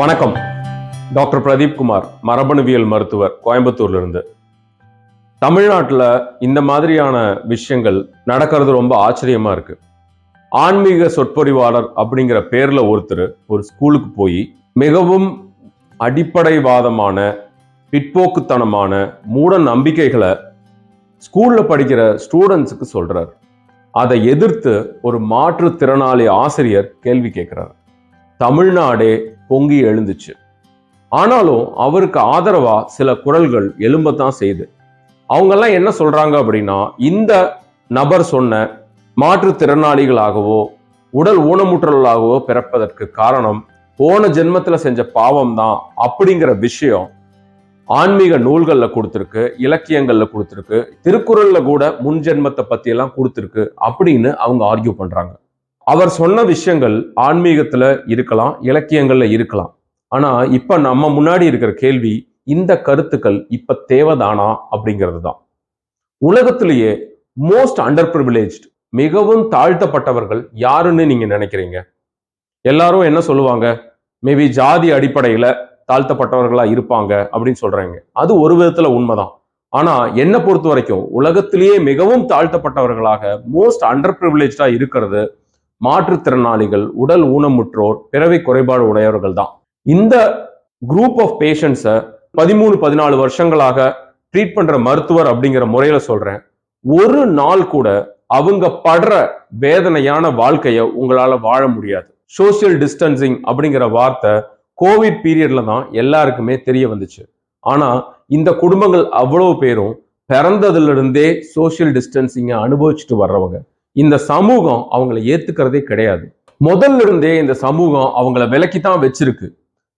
வணக்கம். டாக்டர் பிரதீப் குமார் மரபணுவியல் மருத்துவர் கோயம்புத்தூர்லேருந்து. தமிழ்நாட்டில் இந்த மாதிரியான விஷயங்கள் நடக்கிறது ரொம்ப ஆச்சரியமாக இருக்குது ஆன்மீக சொற்பொறிவாளர் அப்படிங்கிற பேரில் ஒருத்தர் ஒரு ஸ்கூலுக்கு போய் மிகவும் அடிப்படைவாதமான பிற்போக்குத்தனமான மூட நம்பிக்கைகளை ஸ்கூலில் படிக்கிற ஸ்டூடெண்ட்ஸுக்கு சொல்கிறார் அதை எதிர்த்து ஒரு மாற்றுத்திறனாளி ஆசிரியர் கேள்வி கேட்குறார். தமிழ்நாடே பொங்கி எழுந்துச்சு. ஆனாலும் அவருக்கு ஆதரவா சில குரல்கள் எழும்பத்தான் செய்யுது அவங்கெல்லாம் என்ன சொல்றாங்க அப்படின்னா இந்த நபர் சொன்ன மாற்றுத்திறனாளிகளாகவோ உடல் ஊனமுற்றலாகவோ பிறப்பதற்கு காரணம் போன ஜென்மத்துல செஞ்ச பாவம் தான் அப்படிங்கிற விஷயம் ஆன்மீக நூல்கள்ல கொடுத்துருக்கு இலக்கியங்கள்ல கொடுத்துருக்கு திருக்குறள்ல கூட முன் ஜென்மத்தை பத்தி எல்லாம் கொடுத்துருக்கு அப்படின்னு அவங்க ஆர்கியூ பண்றாங்க. அவர் சொன்ன விஷயங்கள் ஆன்மீகத்துல இருக்கலாம் இலக்கியங்கள்ல இருக்கலாம். ஆனா இப்ப நம்ம முன்னாடி இருக்கிற கேள்வி இந்த கருத்துக்கள் இப்ப தேவைதானா அப்படிங்கிறது தான் உலகத்திலேயே மோஸ்ட் அண்டர் ப்ரிவிலேஜ்ட் மிகவும் தாழ்த்தப்பட்டவர்கள் யாருன்னு நீங்க நினைக்கிறீங்க? எல்லாரும் என்ன சொல்லுவாங்க? மேபி ஜாதி அடிப்படையில தாழ்த்தப்பட்டவர்களா இருப்பாங்க அப்படின்னு சொல்கிறாங்க அது ஒரு விதத்துல உண்மைதான். ஆனா என்னை பொறுத்த வரைக்கும் உலகத்திலேயே மிகவும் தாழ்த்தப்பட்டவர்களாக மோஸ்ட் அண்டர் ப்ரிவிலேஜாக இருக்கிறது மாற்றுத்திறனாளிகள் உடல் ஊனமுற்றோர் பிறவி குறைபாடு உடையவர்கள் தான். இந்த குரூப் ஆஃப் பேஷண்ட்ஸை பதிமூணு பதினாலு வருஷங்களாக ட்ரீட் பண்ற மருத்துவர் அப்படிங்கிற முறையில சொல்றேன். ஒரு நாள் கூட அவங்க படுற வேதனையான வாழ்க்கையை உங்களால வாழ முடியாது. சோசியல் டிஸ்டன்சிங் அப்படிங்கிற வார்த்தை கோவிட் பீரியட்ல தான் எல்லாருக்குமே தெரிய வந்துச்சு. ஆனா இந்த குடும்பங்கள் அவ்வளவு பேரும் பிறந்ததுல இருந்தே சோசியல் டிஸ்டன்சிங்கை அனுபவிச்சுட்டு வர்றவங்க. இந்த சமூகம் அவங்கள ஏத்துக்கிறதே கிடையாது. முதல்ல இருந்தே இந்த சமூகம் அவங்கள விலக்கி தான் வச்சிருக்கு.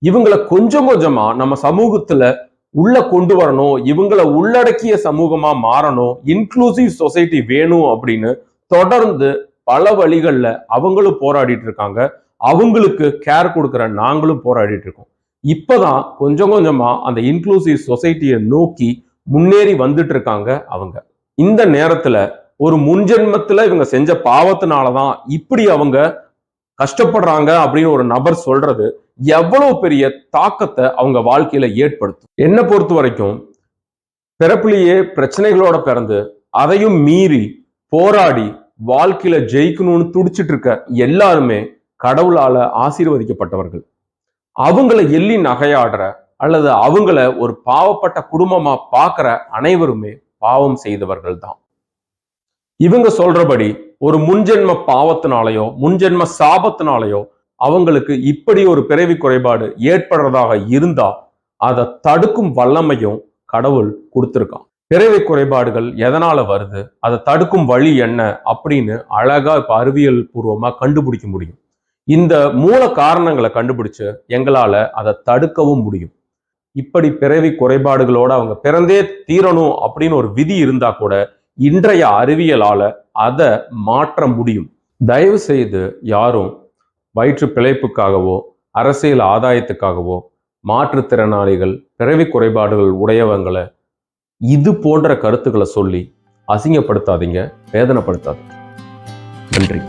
இவங்கள கொஞ்சம் கொஞ்சமா நம்ம சமூகத்துல உள்ள கொண்டு வரணும் இவங்களை உள்ளடக்கிய சமூகமா மாறணும் இன்க்ளூசிவ் சொசைட்டி வேணும் அப்படின்னு தொடர்ந்து பல வழிகளில் அவங்களும் போராடிட்டு இருக்காங்க. அவங்களுக்கு கேர் கொடுக்குற நாங்களும் போராடிட்டு இருக்கோம். இப்போதான் கொஞ்சம் கொஞ்சமா அந்த இன்க்ளூசிவ் சொசைட்டியை நோக்கி முன்னேறி வந்துட்டு இருக்காங்க அவங்க. இந்த நேரத்துல ஒரு முன்ஜென்மத்துல இவங்க செஞ்ச பாவத்தினாலதான் இப்படி அவங்க கஷ்டப்படுறாங்க அப்படின்னு ஒரு நபர் சொல்றது எவ்வளவு பெரிய தாக்கத்தை அவங்க வாழ்க்கையில ஏற்படுத்தும். என்னை பொறுத்த வரைக்கும் பிறப்புலேயே பிரச்சனைகளோட பிறந்து அதையும் மீறி போராடி வாழ்க்கையில ஜெயிக்கணும்னு துடிச்சிட்டு இருக்க எல்லாருமே கடவுளால ஆசீர்வதிக்கப்பட்டவர்கள். அவங்கள எள்ளி நகையாடுற அல்லது அவங்கள ஒரு பாவப்பட்ட குடும்பமா பார்க்குற அனைவருமே பாவம் செய்தவர்கள் தான் இவங்க சொல்றபடி ஒரு முன்ஜென்ம பாவத்தினாலேயோ முன்ஜென்ம சாபத்தினாலேயோ அவங்களுக்கு இப்படி ஒரு பிறவி குறைபாடு ஏற்படுறதாக இருந்தா அதை தடுக்கும் வல்லமையும் கடவுள் கொடுத்துருக்கான். பிறவி குறைபாடுகள் எதனால வருது? அதை தடுக்கும் வழி என்ன? அப்படின்னு அழகா இப்ப அறிவியல் பூர்வமா கண்டுபிடிக்க முடியும். இந்த மூல காரணங்களை கண்டுபிடிச்சு எங்களால அதை தடுக்கவும் முடியும். இப்படி பிறவி குறைபாடுகளோட அவங்க பிறந்தே தீரணும் அப்படின்னு ஒரு விதி இருந்தா கூட இன்றைய அறிவியலால அதை மாற்ற முடியும். தயவு செய்து யாரும் வயிற்று பிழைப்புக்காகவோ அரசியல் ஆதாயத்துக்காகவோ மாற்றுத்திறனாளிகள் பிறவி குறைபாடுகள் உடையவங்களை இது போன்ற கருத்துக்களை சொல்லி அசிங்கப்படுத்தாதீங்க வேதனைப்படுத்தாதீங்க. நன்றி.